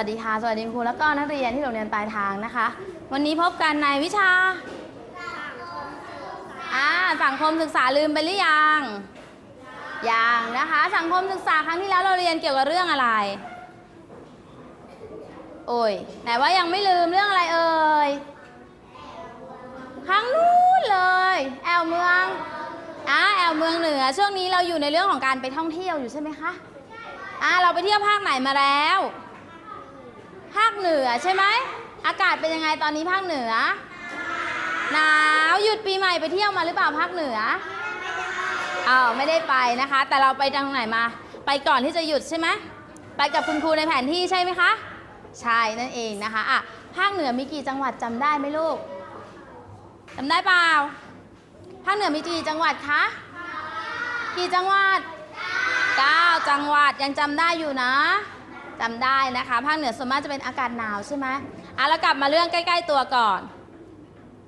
วัสดีค่ะ สวัสดีครูแล้วก็นักเรียนที่โรงเรียนปลายทางนะคะ วันนี้พบกันในวิชาอ่าสังคมศึกษาลืมไปหรือยังยังนะคะ สังคมศึกษาครั้งที่แล้วเราเรียนเกี่ยวกับเรื่องอะไร โอ้ยไหนว่ายังไม่ลืมเรื่องอะไรเอ่ยครั้งนู้นเลย แอลเมืองอ่าแอลเมืองเหนือ ช่วงนี้เราอยู่ในเรื่องของการไปท่องเที่ยวอยู่ใช่ไหมคะอ่าเราไปเที่ยวภาคไหนมาแล้ว ภาคเหนือใช่ไหมอากาศเป็นยังไงตอนนี้ภาคเหนือ หนาวหยุดปีใหม่ไปเที่ยวมาหรือเปล่าภาคเหนืออ้าวไม่ได้ไปนะคะ แต่เราไปทางไหนมา ไปก่อนที่จะหยุดใช่ไหมไปกับคุณครูในแผนที่ใช่ไหมคะใช่นั่นเองนะคะอะภาคเหนือมีกี่จังหวัดจำได้ไหมลูกจำได้เปล่าภาคเหนือมีกี่จังหวัดคะกี่จังหวัด9จังหวัดยังจำได้อยู่นะ จำได้นะคะ ภาคเหนือส่วนมากจะเป็นอากาศหนาวใช่ไหมอะแล้วกลับมาเรื่องใกล้ ๆตัวก่อน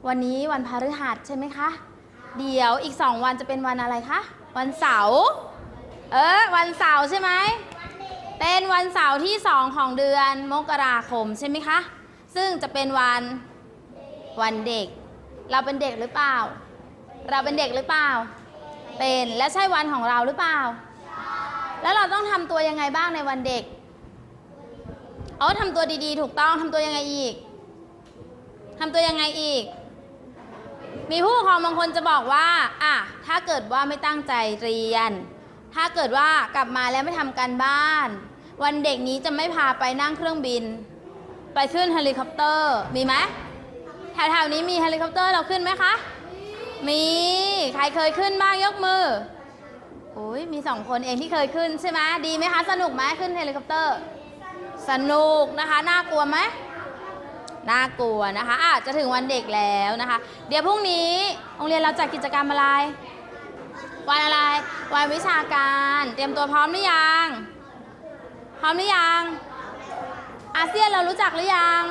วันนี้วันพฤหัสใช่ไหมคะ เดี๋ยวอีก2วันจะเป็นวันอะไรคะ วันเสาร์เออวันเสาร์ใช่ไหมเป็นวันเสาร์ที่2ของเดือนมกราคมใช่ไหมคะ ซึ่งจะเป็นวันวันเด็ก เราเป็นเด็กหรือเปล่า เราเป็นเด็กหรือเปล่า เป็นและใช่วันของเราหรือเปล่า แล้วเราต้องทำตัวยังไงบ้างในวันเด็ก อ๋อทำตัวดีๆ ถูกต้องทำตัวยังไงอีกทำตัวยังไงอีก มีผู้ปกครองบางคนจะบอกว่าอะถ้าเกิดว่าไม่ตั้งใจเรียน ถ้าเกิดว่ากลับมาแล้วไม่ทำการบ้าน วันเด็กนี้จะไม่พาไปนั่งเครื่องบิน ไปขึ้นเฮลิคอปเตอร์ มีไหมแถวๆนี้มีเฮลิคอปเตอร์เราขึ้นไหมคะ มี ใครเคยขึ้นบ้างยกมือโอ้ยมีสองคนเองที่เคยขึ้นใช่ไหมดีไหมคะ สนุกไหมขึ้นเฮลิคอปเตอร์ สนุกนะคะ น่ากลัวไหมน่ากลัวนะคะอาจจะถึงวันเด็กแล้วนะคะ เดี๋ยวพรุ่งนี้โรงเรียนเราจัดกิจกรรมอะไร วันอะไร วันวิชาการ เตรียมตัวพร้อมหรือยัง พร้อมหรือยัง อาเซียนเรารู้จักหรือยัง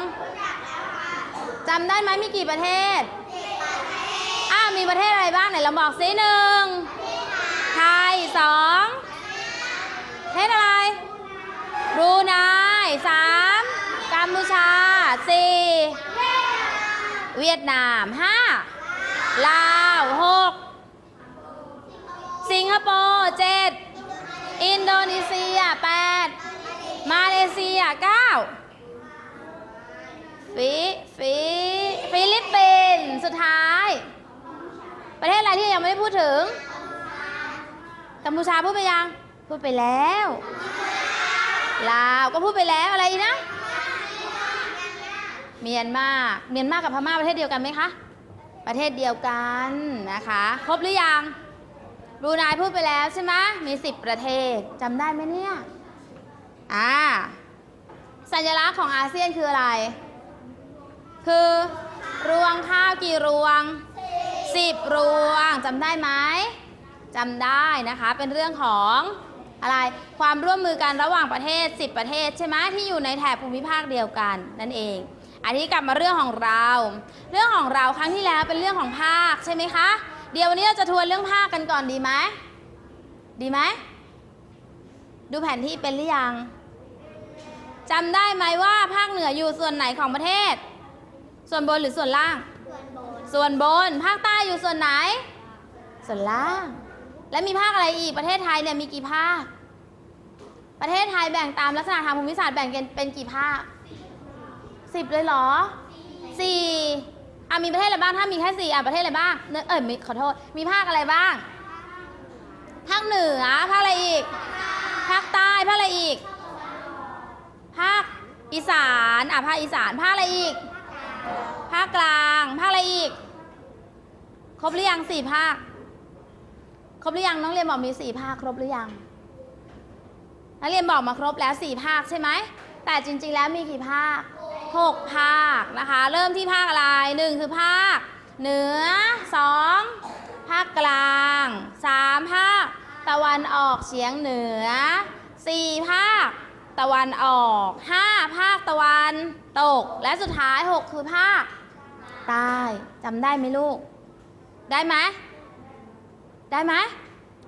จำได้ไหมมีกี่ประเทศอ้าวมีประเทศอะไรบ้างไหนเราบอกซิหนึ่งไทยสองประเทศอะไรบรูไน สามกัมพูชาสี่เวียดนามห้าลาวหกสิงคโปร์เจ็ดอินโดนีเซียแปดมาเลเซียเก้าฟิฟิฟิลิปปินส์สุดท้าย ประเทศอะไรที่ยังไม่ได้พูดถึงกัมพูชาพูดไปยัง พูดไปแล้ว ลาวก็พูดไปแล้วอะไรนะ เมียนมาเมียนมากับพม่าประเทศเดียวกันไหมคะ ประเทศเดียวกันนะคะ ครบหรือยังบรูไนพูดไปแล้วใช่ไหมมี10ประเทศจำได้ไหมเนี่ยอ่าสัญลักษณ์ของอาเซียนคืออะไร คือรวงข้าวกี่รวง10รวงจำได้ไหมจำได้นะคะ เป็นเรื่องของ อะไรความร่วมมือกันระหว่างประเทศ 10 ประเทศใช่ไหมที่อยู่ในแถบภูมิภาคเดียวกันนั่นเอง อันนี้กลับมาเรื่องของเรา เรื่องของเราครั้งที่แล้วเป็นเรื่องของภาคใช่ไหมคะ เดี๋ยววันนี้เราจะทวนเรื่องภาคกันก่อนดีไหมดีไหมดูแผนที่เป็นหรือยังจำได้ไหมว่าภาคเหนืออยู่ส่วนไหนของประเทศ ส่วนบนหรือส่วนล่าง ส่วนบนภาคใต้อยู่ส่วนไหน ส่วนล่าง และมีภาคอะไรอีกประเทศไทยเนี่ยมีกี่ภาค ประเทศไทยแบ่งตามลักษณะทางภูมิศาสตร์แบ่งเป็นเป็นกี่ภาคสิบเลยเหรอสี่อะมีประเทศอะไรบ้างถ้ามีแค่สี่อะประเทศอะไรบ้างเนเออมีขอโทษมีภาคอะไรบ้างภาคเหนือภาคอะไรอีกภาคใต้ภาคอะไรอีกภาคอีสานอะภาคอีสานภาคอะไรอีกภาคกลางภาคอะไรอีก ครบหรือยังสี่ภาค ครบหรือยังน้องเรียนบอกมีสี่ภาคครบหรือยังนักเรียนบอกมาครบแล้วสี่ภาคใช่ไหมแต่จริงๆแล้วมีกี่ภาคหกภาคนะคะ เริ่มที่ภาคอะไรหนึ่งคือภาค เหนือสองภาคกลางสามภาค ตะวันออกเฉียงเหนือสี่ภาค ตะวันออกห้าภาคตะวันตก และสุดท้ายหกคือภาคใต้จำได้ไหมลูก ได้ไหม ได้ไหม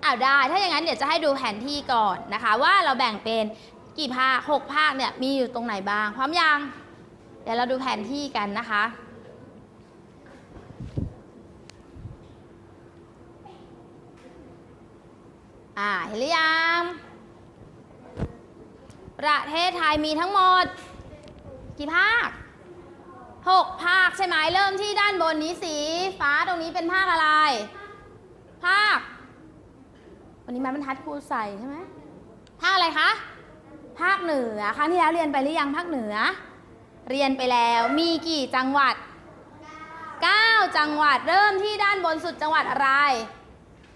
อ้าวได้ ถ้าอย่างนั้นเดี๋ยวจะให้ดูแผนที่ก่อนนะคะ ว่าเราแบ่งเป็นกี่ภาคหกภาคเนี่ยมีอยู่ตรงไหนบ้าง พร้อมยัง เดี๋ยวเราดูแผนที่กันนะคะอ่าเห็นหรือยังประเทศไทยมีทั้งหมด กี่ภาคหกภาคใช่ไหมเริ่มที่ด้านบนนี้สีฟ้าตรงนี้เป็นภาคอะไร ภาค วันนี้ไม้บรรทัดครูใส่ใช่ไหมภาคอะไรคะ ภาคเหนือ ครั้งที่แล้วเรียนไปหรือยังภาคเหนือ เรียนไปแล้ว มีกี่จังหวัด 9 จังหวัด เริ่มที่ด้านบนสุดจังหวัดอะไร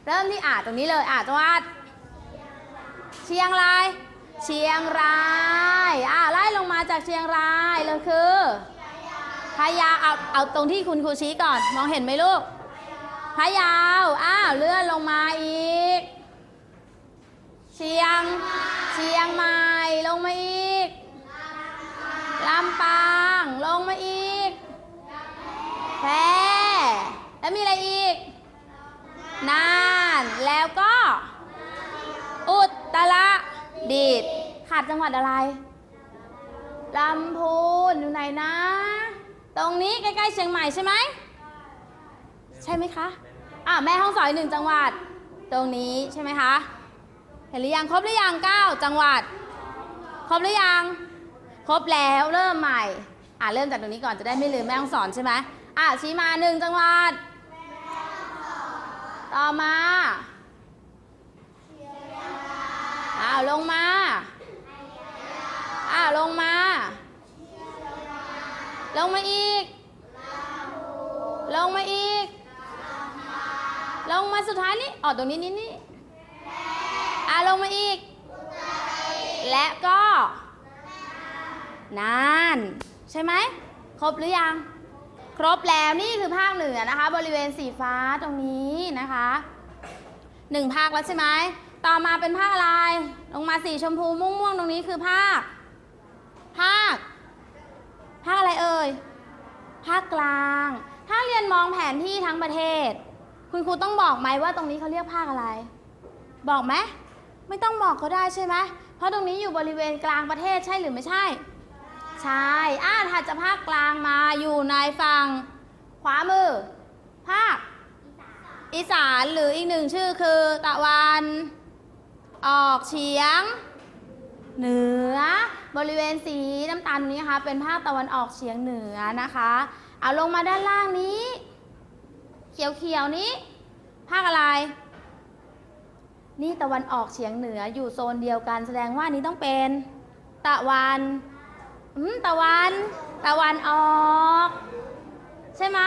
เริ่มที่อ่าตรงนี้เลยอ่าจังหวัด เชียงราย เชียงราย อ่าไล่ลงมาจากเชียงรายเลยคือพะเยาเอาเอาตรงที่คุณครูชี้ก่อน มองเห็นไหมลูก พะเยา อ้าว เลื่อนลงมาอีก เชียง เชียงใหม่ ลงมาอีก ลำปาง ลงมาอีก แพร่ แล้วมีอะไรอีก น่าน แล้วก็ อุตรดิตถ์ขาดจังหวัดอะไร ลำพูน อยู่ไหนนะ ตรงนี้ใกล้ๆเชียงใหม่ใช่ไหมใช่ไหมคะ อะแม่ห้องสอยหนึ่งจังหวัดตรงนี้ใช่ไหมคะ เห็นหรือยังครบหรือยังเก้าจังหวัด ครบหรือยัง ครบแล้วเริ่มใหม่ อะเริ่มจากตรงนี้ก่อนจะได้ไม่ลืมแม่ห้องสอนใช่ไหมอะชี้มาหนึ่งจังหวัด ต่อมาอ้าวลงมาอ้าวลงมา ลงมาอีก ลงมาอีก ลงมาสุดท้ายนี่อ๋อตรงนี้นี่นี่อ่าลงมาอีก และก็นานใช่ไหม ครบหรือยัง ครบแล้วนี่คือภาคเหนือนะคะ บริเวณสีฟ้าตรงนี้นะคะหนึ่งภาคแล้วใช่ไหม ต่อมาเป็นภาคอะไร ลงมาสีชมพูม่วงๆตรงนี้คือภาค ภาค ภาคอะไรเอ่ย ภาคกลาง ถ้าเรียนมองแผนที่ทั้งประเทศ คุณครูต้องบอกไหมว่าตรงนี้เขาเรียกภาคอะไร บอกไหมไม่ต้องบอกก็ได้ใช่ไหมเพราะตรงนี้อยู่บริเวณกลางประเทศใช่หรือไม่ใช่ ใช่อ่าถัดจากภาคกลางมาอยู่ในฝั่งขวามือ ภาค อีสานหรืออีกหนึ่งชื่อคือตะวัน ออกเฉียง เหนือบริเวณสีน้ำตาลนี้นะคะ เป็นภาคตะวันออกเฉียงเหนือนะคะ เอาลงมาด้านล่างนี้ เขียวๆนี้ ภาคอะไร นี่ตะวันออกเฉียงเหนืออยู่โซนเดียวกันแสดงว่านี้ต้องเป็น ตะวันอืมตะวัน ตะวันออก ใช่ไหม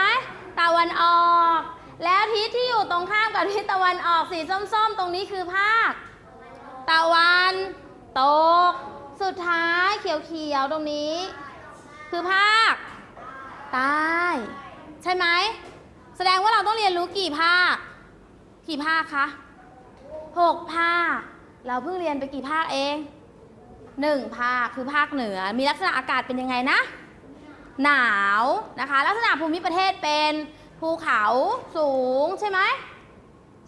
ตะวันออก แล้วทิศที่อยู่ตรงข้ามกับทิศตะวันออกสีส้มๆ ตรงนี้คือภาค ตะวันตก สุดท้ายเขียวๆตรงนี้ คือภาคใต้ใช่ไหม แสดงว่าเราต้องเรียนรู้กี่ภาค กี่ภาคคะหกภาค เราเพิ่งเรียนไปกี่ภาคเองหนึ่งภาคคือภาคเหนือ มีลักษณะอากาศเป็นยังไงนะ หนาวนะคะ ลักษณะภูมิประเทศเป็นภูเขาสูงใช่ไหม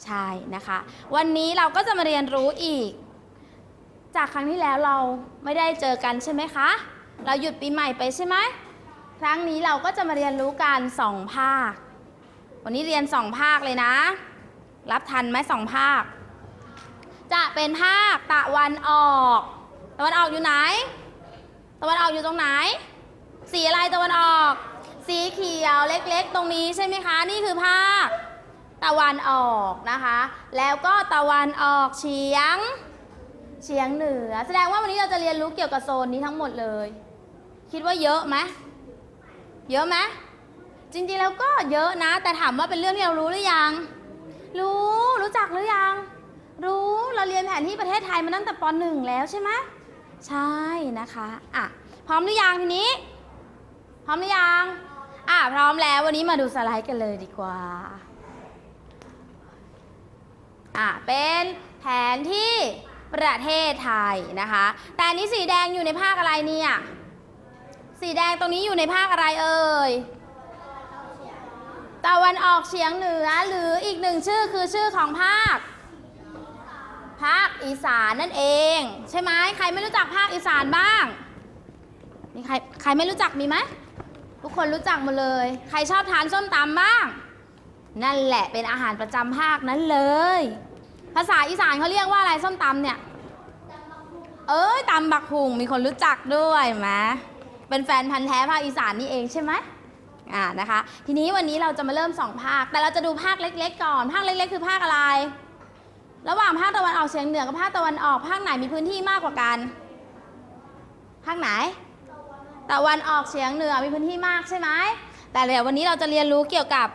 ใช่นะคะ วันนี้เราก็จะมาเรียนรู้อีก จากครั้งที่แล้วเราไม่ได้เจอกันใช่ไหมคะ เราหยุดปีใหม่ไปใช่ไหม ครั้งนี้เราก็จะมาเรียนรู้กันสองภาค วันนี้เรียนสองภาคเลยนะ รับทันไหมสองภาค จะเป็นภาคตะวันออก ตะวันออกอยู่ไหน ตะวันออกอยู่ตรงไหน สีอะไรตะวันออก สีเขียวเล็กๆ ตรงนี้ใช่ไหมคะ นี่คือภาค ตะวันออกนะคะ แล้วก็ตะวันออกเฉียง เฉียงเหนือ แสดงว่าวันนี้เราจะเรียนรู้เกี่ยวกับโซนนี้ทั้งหมดเลย คิดว่าเยอะไหมเยอะไหม จริงๆแล้วก็เยอะนะ แต่ถามว่าเป็นเรื่องที่เรารู้หรือยัง รู้รู้จักหรือยัง รู้เราเรียนแผนที่ประเทศไทยมาตั้งแต่ปหนึ่งแล้วใช่ไหมใช่นะคะอะพร้อมหรือยังทีนี้ พร้อมหรือยังอะพร้อมแล้ววันนี้มาดูสไลด์กันเลยดีกว่าอะเป็นแผนที่ประเทศไทยนะคะ แต่นนี้สีแดงอยู่ในภาคอะไรเนี่ย สีแดงตรงนี้อยู่ในภาคอะไรเอ่ย ตะวันออกเฉียงเหนือหรืออีกหนึ่งชื่อคือชื่อของภาค ภาคอีสานนั่นเอง ใช่ไหมใครไม่รู้จักภาคอีสานบ้างมีใครใครไม่รู้จักมีไหมทุกคนรู้จักหมดเลย ใครชอบทานส้มตำบ้าง นั่นแหละเป็นอาหารประจำภาคนั้นเลย ภาษาอีสานเขาเรียกว่าอะไรส้มตำเนี่ยเอ้ยตำบักหุงมีคนรู้จักด้วยไหมเป็นแฟนพันธ์แท้ภาคอีสานนี่เองใช่ไหม อ่านะคะ ทีนี้วันนี้เราจะมาเริ่มสองภาค แต่เราจะดูภาคเล็ก ๆ ก่อน ภาคเล็ก ๆ คือภาคอะไร ระหว่างภาคตะวันออกเฉียงเหนือกับภาคตะวันออก ภาคไหนมีพื้นที่มากกว่ากัน ภาคไหน ตะวันออกเฉียงเหนือมีพื้นที่มากใช่ไหม แต่เดี๋ยววันนี้เราจะเรียนรู้เกี่ยวกับ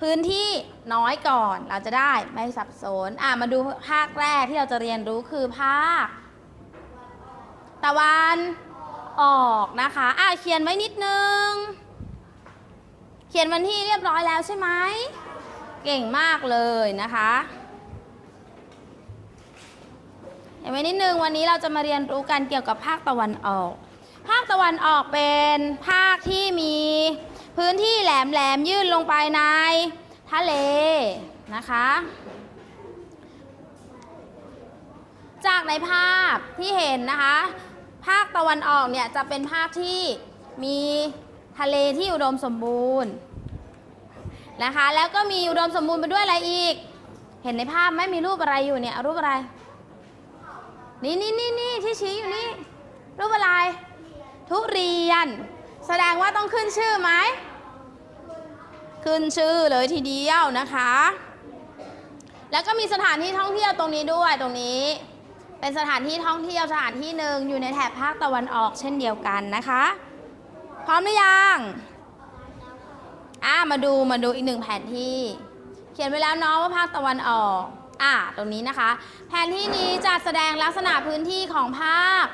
พื้นที่น้อยก่อน เราจะได้ไม่สับสน อะมาดูภาคแรกที่เราจะเรียนรู้คือภาค ตะวันออกนะคะ อะเขียนไว้นิดนึง ขียนวันที่เรียบร้อยแล้วใช่ไหม เก่งมากเลยนะคะเห็นไหมนิดนึงวันนี้เราจะมาเรียนรู้กันเกี่ยวกับภาคตะวันออก ภาคตะวันออกเป็นภาคที่มีพื้นที่แหลมแหลมยื่นลงไปในทะเลนะคะ จากในภาพที่เห็นนะคะ ภาคตะวันออกเนี่ยจะเป็นภาคที่มี ทะเลที่อุดมสมบูรณ์นะคะ แล้วก็มีอุดมสมบูรณ์ไปด้วยอะไรอีก เห็นในภาพไหมมีรูปอะไรอยู่เนี่ยรูปอะไร นี่นี่นี่นี่ที่ชี้อยู่นี่รูปอะไร ทุเรียน แสดงว่าต้องขึ้นชื่อไหมขึ้นชื่อเลยทีเดียวนะคะ แล้วก็มีสถานที่ท่องเที่ยวตรงนี้ด้วยตรงนี้ เป็นสถานที่ท่องเที่ยวสถานที่หนึ่งอยู่ในแถบภาคตะวันออกเช่นเดียวกันนะคะ พร้อมหรือยังอ่ามาดูมาดูอีกหนึ่งแผนที่ เขียนไว้แล้วเนาะว่าภาคตะวันออกอ่าตรงนี้นะคะ แผนที่นี้จะแสดงลักษณะพื้นที่ของภาค